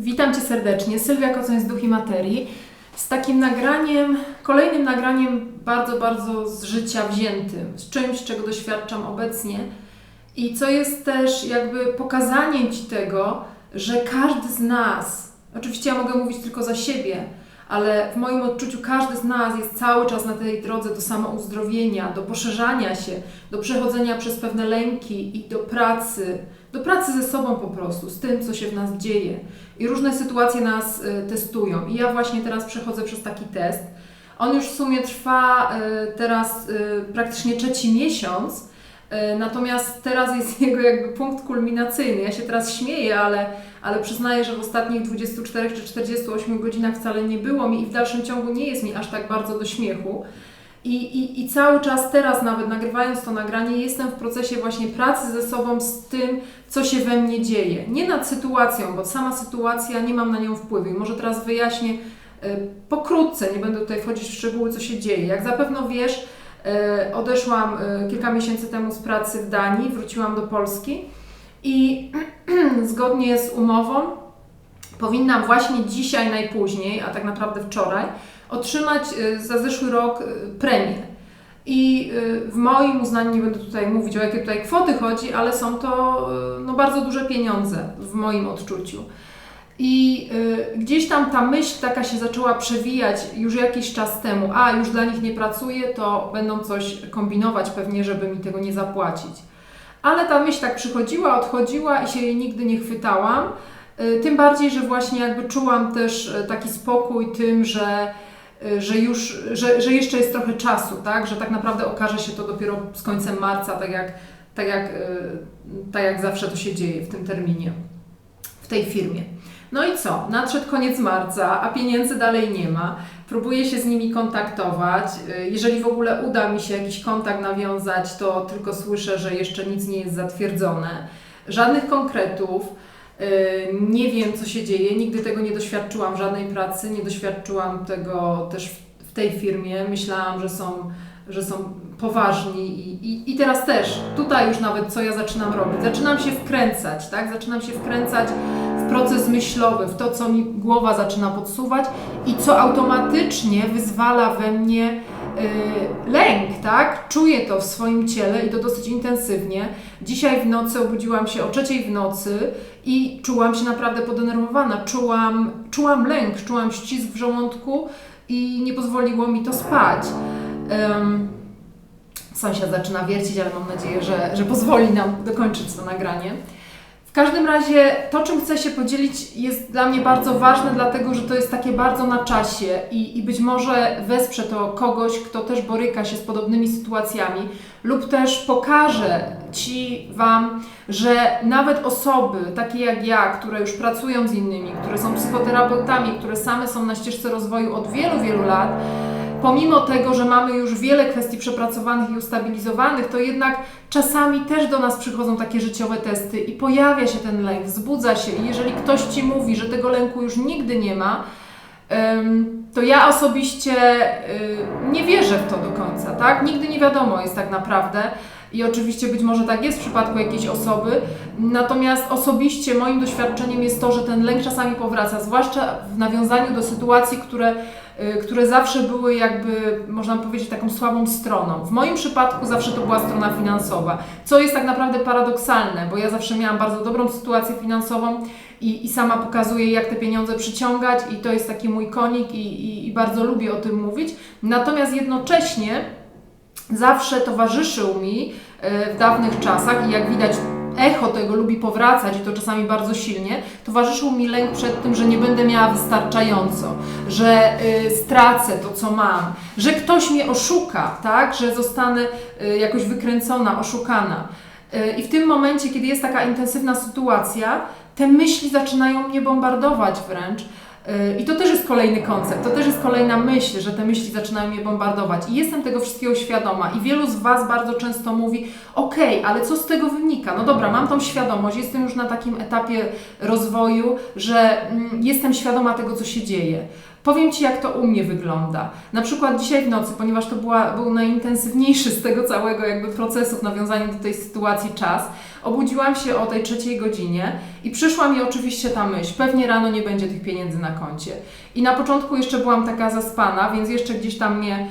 Witam Cię serdecznie. Sylwia Kocoń z Duch i Materii. Z takim nagraniem, kolejnym nagraniem bardzo, bardzo z życia wziętym, z czymś, czego doświadczam obecnie i co jest też jakby pokazaniem Ci tego, że każdy z nas, oczywiście ja mogę mówić tylko za siebie, ale w moim odczuciu każdy z nas jest cały czas na tej drodze do samouzdrowienia, do poszerzania się, do przechodzenia przez pewne lęki i do pracy, do pracy ze sobą po prostu, z tym, co się w nas dzieje. I różne sytuacje nas y, testują. I ja właśnie teraz przechodzę przez taki test. On już w sumie trwa y, teraz y, praktycznie trzeci miesiąc, natomiast teraz jest jego jakby punkt kulminacyjny. Ja się teraz śmieję, ale, ale przyznaję, że w ostatnich 24 czy 48 godzinach wcale nie było mi i w dalszym ciągu nie jest mi aż tak bardzo do śmiechu. I, i, I cały czas teraz, nawet nagrywając to nagranie, jestem w procesie właśnie pracy ze sobą, z tym, co się we mnie dzieje. Nie nad sytuacją, bo sama sytuacja nie mam na nią wpływu. I może teraz wyjaśnię y, pokrótce, nie będę tutaj wchodzić w szczegóły, co się dzieje. Jak zapewne wiesz, y, odeszłam y, kilka miesięcy temu z pracy w Danii, wróciłam do Polski i zgodnie z umową powinnam właśnie dzisiaj najpóźniej, a tak naprawdę wczoraj, otrzymać y, za zeszły rok y, premię. I y, w moim uznaniu, nie będę tutaj mówić o jakie tutaj kwoty chodzi, ale są to no, bardzo duże pieniądze w moim odczuciu. I gdzieś tam ta myśl taka się zaczęła przewijać już jakiś czas temu. A, już dla nich nie pracuję, to będą coś kombinować pewnie, żeby mi tego nie zapłacić. Ale ta myśl tak przychodziła, odchodziła i się jej nigdy nie chwytałam. Y, Tym bardziej, że właśnie jakby czułam też y, taki spokój tym, że, y, że już, że, że jeszcze jest trochę czasu, tak? Że tak naprawdę okaże się to dopiero z końcem marca, tak jak, tak jak, tak jak zawsze to się dzieje w tym terminie, w tej firmie. No i co? Nadszedł koniec marca, a pieniędzy dalej nie ma. Próbuję się z nimi kontaktować. Y, Jeżeli w ogóle uda mi się jakiś kontakt nawiązać, to tylko słyszę, że jeszcze nic nie jest zatwierdzone. Żadnych konkretów. Y, Nie wiem, co się dzieje. Nigdy tego nie doświadczyłam żadnej pracy. Nie doświadczyłam tego też w tej firmie. Myślałam, że są, że są poważni i, i, i teraz też, tutaj już nawet co ja zaczynam robić. Zaczynam się wkręcać, tak? Zaczynam się wkręcać proces myślowy, w to, co mi głowa zaczyna podsuwać i co automatycznie wyzwala we mnie y, lęk, tak? Czuję to w swoim ciele i to dosyć intensywnie. Dzisiaj w nocy obudziłam się o trzeciej w nocy i czułam się naprawdę podenerwowana. Czułam, czułam lęk, czułam ścisk w żołądku i nie pozwoliło mi to spać. Em, sąsiad zaczyna wiercić, ale mam nadzieję, że, że pozwoli nam dokończyć to nagranie. W każdym razie to, czym chcę się podzielić, jest dla mnie bardzo ważne, dlatego że to jest takie bardzo na czasie i, i być może wesprze to kogoś, kto też boryka się z podobnymi sytuacjami, lub też pokaże Ci, Wam, że nawet osoby takie jak ja, które już pracują z innymi, które są psychoterapeutami, które same są na ścieżce rozwoju od wielu, wielu lat, pomimo tego, że mamy już wiele kwestii przepracowanych i ustabilizowanych, to jednak czasami też do nas przychodzą takie życiowe testy i pojawia się ten lęk, wzbudza się i jeżeli ktoś Ci mówi, że tego lęku już nigdy nie ma, to ja osobiście y, nie wierzę w to do końca, tak? Nigdy nie wiadomo jest tak naprawdę. I oczywiście być może tak jest w przypadku jakiejś osoby, natomiast osobiście moim doświadczeniem jest to, że ten lęk czasami powraca, zwłaszcza w nawiązaniu do sytuacji, które, które zawsze były jakby, można powiedzieć, taką słabą stroną. W moim przypadku zawsze to była strona finansowa, co jest tak naprawdę paradoksalne, bo ja zawsze miałam bardzo dobrą sytuację finansową i, i sama pokazuję, jak te pieniądze przyciągać i to jest taki mój konik i, i, i bardzo lubię o tym mówić. Natomiast jednocześnie zawsze towarzyszył mi e, w dawnych czasach i jak widać echo tego lubi powracać i to czasami bardzo silnie, towarzyszył mi lęk przed tym, że nie będę miała wystarczająco, że y, stracę to, co mam, że ktoś mnie oszuka, tak, że zostanę y, jakoś wykręcona, oszukana. Y, I w tym momencie, kiedy jest taka intensywna sytuacja, te myśli zaczynają mnie bombardować wręcz. I to też jest kolejny koncept, to też jest kolejna myśl, że te myśli zaczynają mnie bombardować. I jestem tego wszystkiego świadoma. I wielu z Was bardzo często mówi: OK, ale co z tego wynika? No dobra, mam tą świadomość, jestem już na takim etapie rozwoju, że mm, jestem świadoma tego, co się dzieje. Powiem Ci, jak to u mnie wygląda. Na przykład dzisiaj w nocy, ponieważ to była, był najintensywniejszy z tego całego jakby procesu w nawiązaniu do tej sytuacji czas, obudziłam się o tej trzeciej godzinie i przyszła mi oczywiście ta myśl, pewnie rano nie będzie tych pieniędzy na koncie. I na początku jeszcze byłam taka zaspana, więc jeszcze gdzieś tam mnie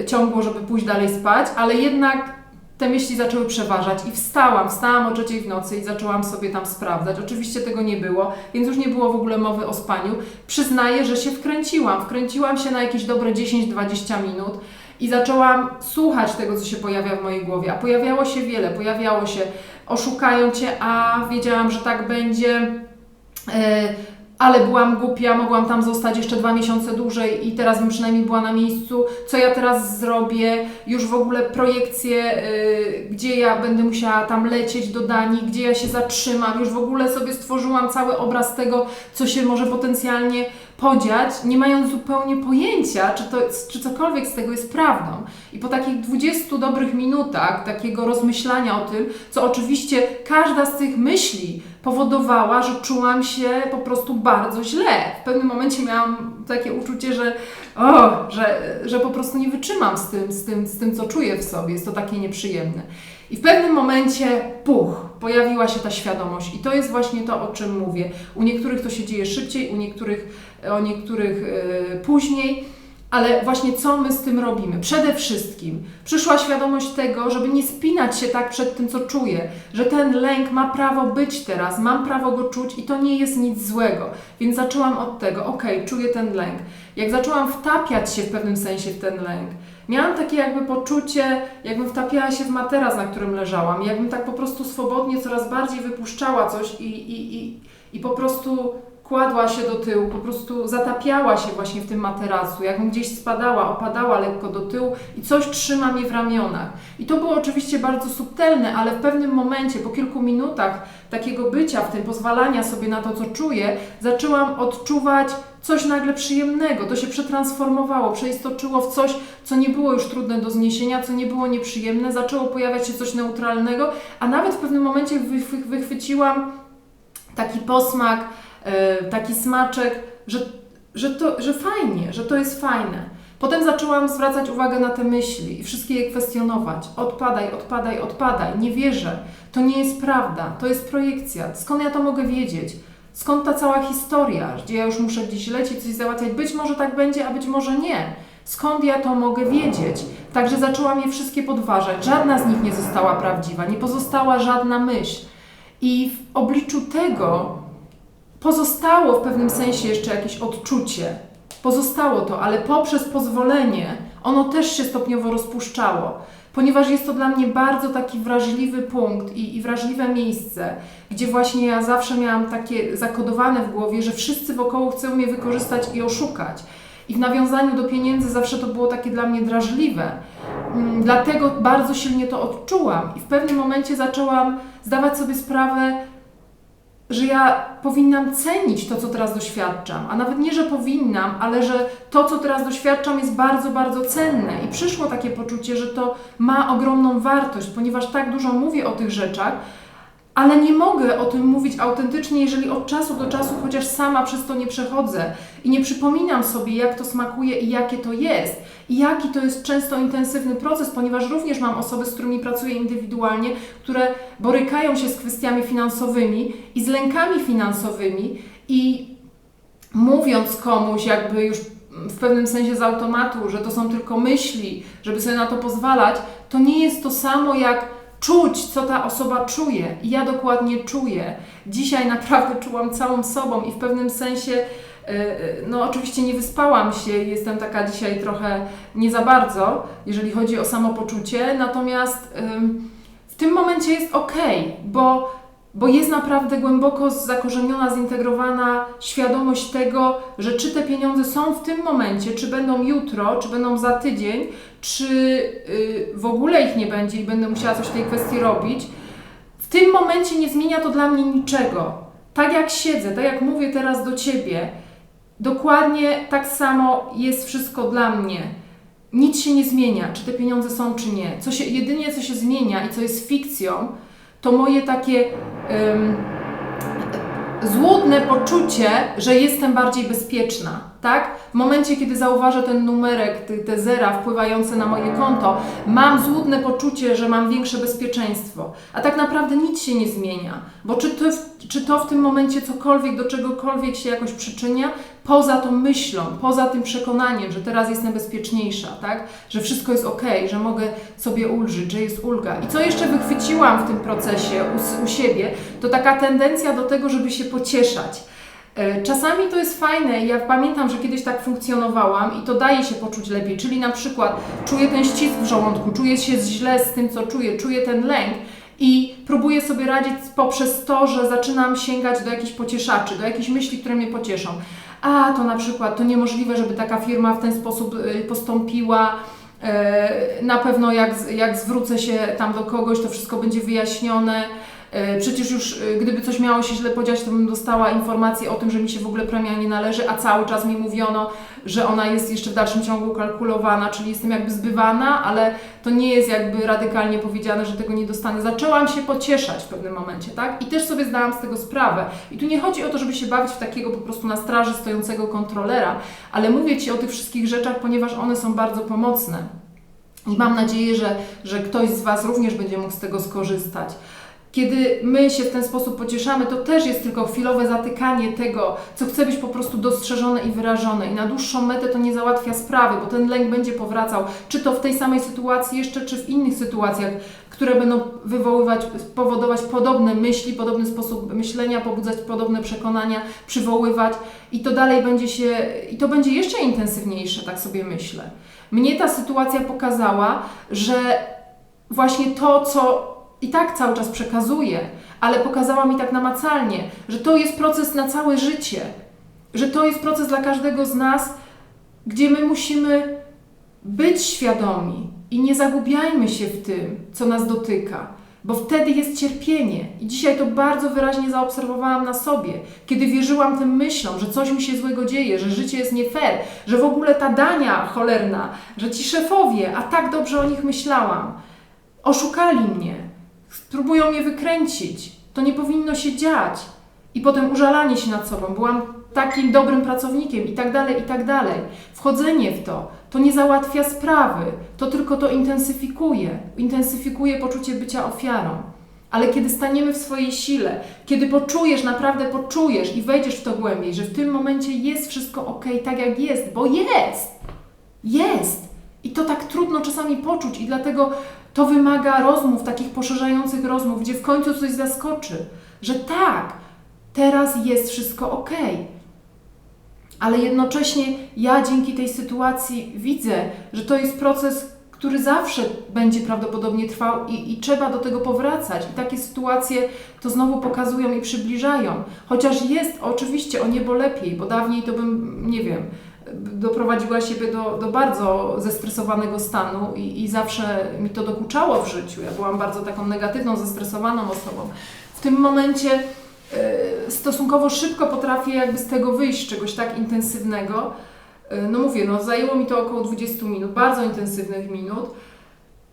y, ciągło, żeby pójść dalej spać, ale jednak te myśli zaczęły przeważać i wstałam, wstałam o trzeciej w nocy i zaczęłam sobie tam sprawdzać. Oczywiście tego nie było, więc już nie było w ogóle mowy o spaniu. Przyznaję, że się wkręciłam. Wkręciłam się na jakieś dobre 10-20 minut i zaczęłam słuchać tego, co się pojawia w mojej głowie. A pojawiało się wiele, pojawiało się oszukają cię, a wiedziałam, że tak będzie. E, ale byłam głupia, mogłam tam zostać jeszcze dwa miesiące dłużej i teraz bym przynajmniej była na miejscu. Co ja teraz zrobię? Już w ogóle projekcje, y, gdzie ja będę musiała tam lecieć do Danii, gdzie ja się zatrzymam. Już w ogóle sobie stworzyłam cały obraz tego, co się może potencjalnie podziać, nie mając zupełnie pojęcia, czy, to, czy cokolwiek z tego jest prawdą. I po takich 20 dobrych minutach takiego rozmyślania o tym, co oczywiście każda z tych myśli powodowała, że czułam się po prostu bardzo źle. W pewnym momencie miałam takie uczucie, że, o, że, że po prostu nie wytrzymam z tym, z, tym, z tym, co czuję w sobie. Jest to takie nieprzyjemne. I w pewnym momencie, puch, pojawiła się ta świadomość. I to jest właśnie to, o czym mówię. U niektórych to się dzieje szybciej, u niektórych, o niektórych yy, później. Ale właśnie co my z tym robimy? Przede wszystkim przyszła świadomość tego, żeby nie spinać się tak przed tym, co czuję, że ten lęk ma prawo być teraz, mam prawo go czuć i to nie jest nic złego. Więc zaczęłam od tego, ok, czuję ten lęk. Jak zaczęłam wtapiać się w pewnym sensie w ten lęk, miałam takie jakby poczucie, jakbym wtapiała się w materac, na którym leżałam, jakbym tak po prostu swobodnie coraz bardziej wypuszczała coś i, i, i, i po prostu kładła się do tyłu, po prostu zatapiała się właśnie w tym materacu, jakbym gdzieś spadała, opadała lekko do tyłu i coś trzyma mnie w ramionach. I to było oczywiście bardzo subtelne, ale w pewnym momencie, po kilku minutach takiego bycia w tym, pozwalania sobie na to, co czuję, zaczęłam odczuwać coś nagle przyjemnego. To się przetransformowało, przeistoczyło w coś, co nie było już trudne do zniesienia, co nie było nieprzyjemne, zaczęło pojawiać się coś neutralnego, a nawet w pewnym momencie wychwyciłam taki posmak, taki smaczek, że, że, to, że fajnie, że to jest fajne. Potem zaczęłam zwracać uwagę na te myśli i wszystkie je kwestionować. Odpadaj, odpadaj, odpadaj. Nie wierzę. To nie jest prawda. To jest projekcja. Skąd ja to mogę wiedzieć? Skąd ta cała historia, gdzie ja już muszę gdzieś lecieć, coś załatwiać? Być może tak będzie, a być może nie. Skąd ja to mogę wiedzieć? Także zaczęłam je wszystkie podważać. Żadna z nich nie została prawdziwa, nie pozostała żadna myśl. I w obliczu tego pozostało w pewnym sensie jeszcze jakieś odczucie. Pozostało to, ale poprzez pozwolenie ono też się stopniowo rozpuszczało, ponieważ jest to dla mnie bardzo taki wrażliwy punkt i, i wrażliwe miejsce, gdzie właśnie ja zawsze miałam takie zakodowane w głowie, że wszyscy wokoło chcą mnie wykorzystać i oszukać. I w nawiązaniu do pieniędzy zawsze to było takie dla mnie drażliwe. Mm, dlatego bardzo silnie to odczułam i w pewnym momencie zaczęłam zdawać sobie sprawę, że ja powinnam cenić to, co teraz doświadczam, a nawet nie, że powinnam, ale że to, co teraz doświadczam, jest bardzo, bardzo cenne. I przyszło takie poczucie, że to ma ogromną wartość, ponieważ tak dużo mówię o tych rzeczach, ale nie mogę o tym mówić autentycznie, jeżeli od czasu do czasu chociaż sama przez to nie przechodzę i nie przypominam sobie, jak to smakuje i jakie to jest. I jaki to jest często intensywny proces, ponieważ również mam osoby, z którymi pracuję indywidualnie, które borykają się z kwestiami finansowymi i z lękami finansowymi i mówiąc komuś, jakby już w pewnym sensie z automatu, że to są tylko myśli, żeby sobie na to pozwalać, to nie jest to samo jak czuć, co ta osoba czuje. I ja dokładnie czuję. Dzisiaj naprawdę czułam całą sobą i w pewnym sensie, no oczywiście nie wyspałam się, jestem taka dzisiaj trochę nie za bardzo, jeżeli chodzi o samopoczucie, natomiast w tym momencie jest ok, bo bo jest naprawdę głęboko zakorzeniona, zintegrowana świadomość tego, że czy te pieniądze są w tym momencie, czy będą jutro, czy będą za tydzień, czy yy, w ogóle ich nie będzie i będę musiała coś w tej kwestii robić. W tym momencie nie zmienia to dla mnie niczego. Tak jak siedzę, tak jak mówię teraz do ciebie, dokładnie tak samo jest wszystko dla mnie. Nic się nie zmienia, czy te pieniądze są, czy nie. Co się, jedynie co się zmienia i co jest fikcją, to moje takie um, złudne poczucie, że jestem bardziej bezpieczna, tak? W momencie, kiedy zauważę ten numerek, te, te zera wpływające na moje konto, mam złudne poczucie, że mam większe bezpieczeństwo. A tak naprawdę nic się nie zmienia, bo czy to, czy to w tym momencie cokolwiek, do czegokolwiek się jakoś przyczynia, poza tą myślą, poza tym przekonaniem, że teraz jestem bezpieczniejsza, tak? Że wszystko jest ok, że mogę sobie ulżyć, że jest ulga. I co jeszcze wychwyciłam w tym procesie u, u siebie, to taka tendencja do tego, żeby się pocieszać. E, Czasami to jest fajne, ja pamiętam, że kiedyś tak funkcjonowałam i to daje się poczuć lepiej, czyli na przykład czuję ten ścisk w żołądku, czuję się źle z tym, co czuję, czuję ten lęk i próbuję sobie radzić poprzez to, że zaczynam sięgać do jakichś pocieszaczy, do jakichś myśli, które mnie pocieszą. A, to na przykład, to niemożliwe, żeby taka firma w ten sposób y, postąpiła, E, Na pewno jak, jak zwrócę się tam do kogoś, to wszystko będzie wyjaśnione. E, Przecież już e, gdyby coś miało się źle podziać, to bym dostała informację o tym, że mi się w ogóle premia nie należy, a cały czas mi mówiono, że ona jest jeszcze w dalszym ciągu kalkulowana, czyli jestem jakby zbywana, ale to nie jest jakby radykalnie powiedziane, że tego nie dostanę. Zaczęłam się pocieszać w pewnym momencie, tak? I też sobie zdałam z tego sprawę. I tu nie chodzi o to, żeby się bawić w takiego po prostu na straży stojącego kontrolera, ale mówię Ci o tych wszystkich rzeczach, ponieważ one są bardzo pomocne. I mam nadzieję, że, że ktoś z Was również będzie mógł z tego skorzystać. Kiedy my się w ten sposób pocieszamy, to też jest tylko chwilowe zatykanie tego, co chce być po prostu dostrzeżone i wyrażone. I na dłuższą metę to nie załatwia sprawy, bo ten lęk będzie powracał, czy to w tej samej sytuacji jeszcze, czy w innych sytuacjach, które będą wywoływać, powodować podobne myśli, podobny sposób myślenia, pobudzać podobne przekonania, przywoływać i to dalej będzie się, i to będzie jeszcze intensywniejsze, tak sobie myślę. Mnie ta sytuacja pokazała, że właśnie to, co i tak cały czas przekazuję, ale pokazała mi tak namacalnie, że to jest proces na całe życie, że to jest proces dla każdego z nas, gdzie my musimy być świadomi i nie zagubiajmy się w tym, co nas dotyka, bo wtedy jest cierpienie. I dzisiaj to bardzo wyraźnie zaobserwowałam na sobie, kiedy wierzyłam tym myślom, że coś mi się złego dzieje, że życie jest nie fair, że w ogóle ta dania cholerna, że ci szefowie, a tak dobrze o nich myślałam, oszukali mnie, próbują mnie wykręcić, to nie powinno się dziać. I potem użalanie się nad sobą, byłam takim dobrym pracownikiem i tak dalej, i tak dalej. Wchodzenie w to, to nie załatwia sprawy, to tylko to intensyfikuje, intensyfikuje poczucie bycia ofiarą. Ale kiedy staniemy w swojej sile, kiedy poczujesz, naprawdę poczujesz i wejdziesz w to głębiej, że w tym momencie jest wszystko ok, tak jak jest, bo jest, jest. I to tak trudno czasami poczuć, i dlatego to wymaga rozmów, takich poszerzających rozmów, gdzie w końcu coś zaskoczy, że tak, teraz jest wszystko ok. Ale jednocześnie ja dzięki tej sytuacji widzę, że to jest proces, który zawsze będzie prawdopodobnie trwał i, i trzeba do tego powracać. I takie sytuacje to znowu pokazują i przybliżają. Chociaż jest oczywiście o niebo lepiej, bo dawniej to bym, nie wiem, doprowadziła siebie do, do bardzo zestresowanego stanu i, i zawsze mi to dokuczało w życiu. Ja byłam bardzo taką negatywną, zestresowaną osobą. W tym momencie e, stosunkowo szybko potrafię jakby z tego wyjść, czegoś tak intensywnego. E, No mówię, no zajęło mi to około 20 minut, bardzo intensywnych minut,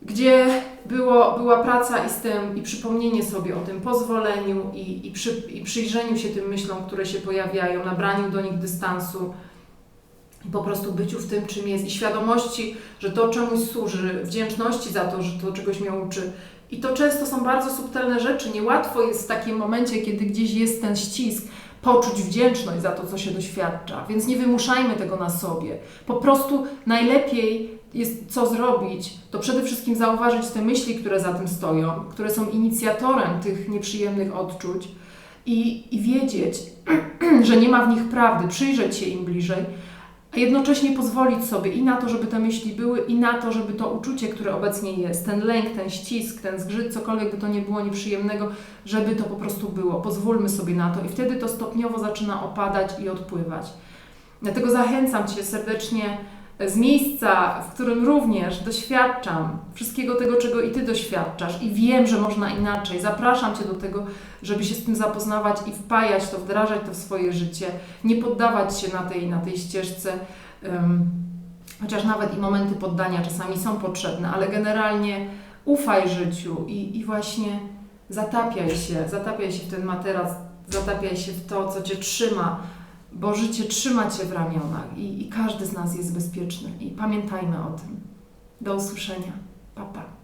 gdzie było, była praca i z tym, i przypomnienie sobie o tym pozwoleniu i, i, przy, i przyjrzeniu się tym myślom, które się pojawiają, nabraniu do nich dystansu po prostu byciu w tym, czym jest i świadomości, że to czemuś służy, wdzięczności za to, że to czegoś mnie uczy. I to często są bardzo subtelne rzeczy. Niełatwo jest w takim momencie, kiedy gdzieś jest ten ścisk, poczuć wdzięczność za to, co się doświadcza. Więc nie wymuszajmy tego na sobie. Po prostu najlepiej jest co zrobić, to przede wszystkim zauważyć te myśli, które za tym stoją, które są inicjatorem tych nieprzyjemnych odczuć i, i wiedzieć, że nie ma w nich prawdy, przyjrzeć się im bliżej, a jednocześnie pozwolić sobie i na to, żeby te myśli były, i na to, żeby to uczucie, które obecnie jest, ten lęk, ten ścisk, ten zgrzyt, cokolwiek by to nie było nieprzyjemnego, żeby to po prostu było. Pozwólmy sobie na to i wtedy to stopniowo zaczyna opadać i odpływać. Dlatego zachęcam Cię serdecznie z miejsca, w którym również doświadczam wszystkiego tego, czego i Ty doświadczasz i wiem, że można inaczej. Zapraszam Cię do tego, żeby się z tym zapoznawać i wpajać to, wdrażać to w swoje życie, nie poddawać się na tej, na tej ścieżce. Chociaż nawet i momenty poddania czasami są potrzebne, ale generalnie ufaj życiu i, i właśnie zatapiaj się, zatapiaj się w ten materac zatapiaj się w to, co cię trzyma, bo życie trzyma cię w ramionach i, i każdy z nas jest bezpieczny. I pamiętajmy o tym. Do usłyszenia. Pa, pa.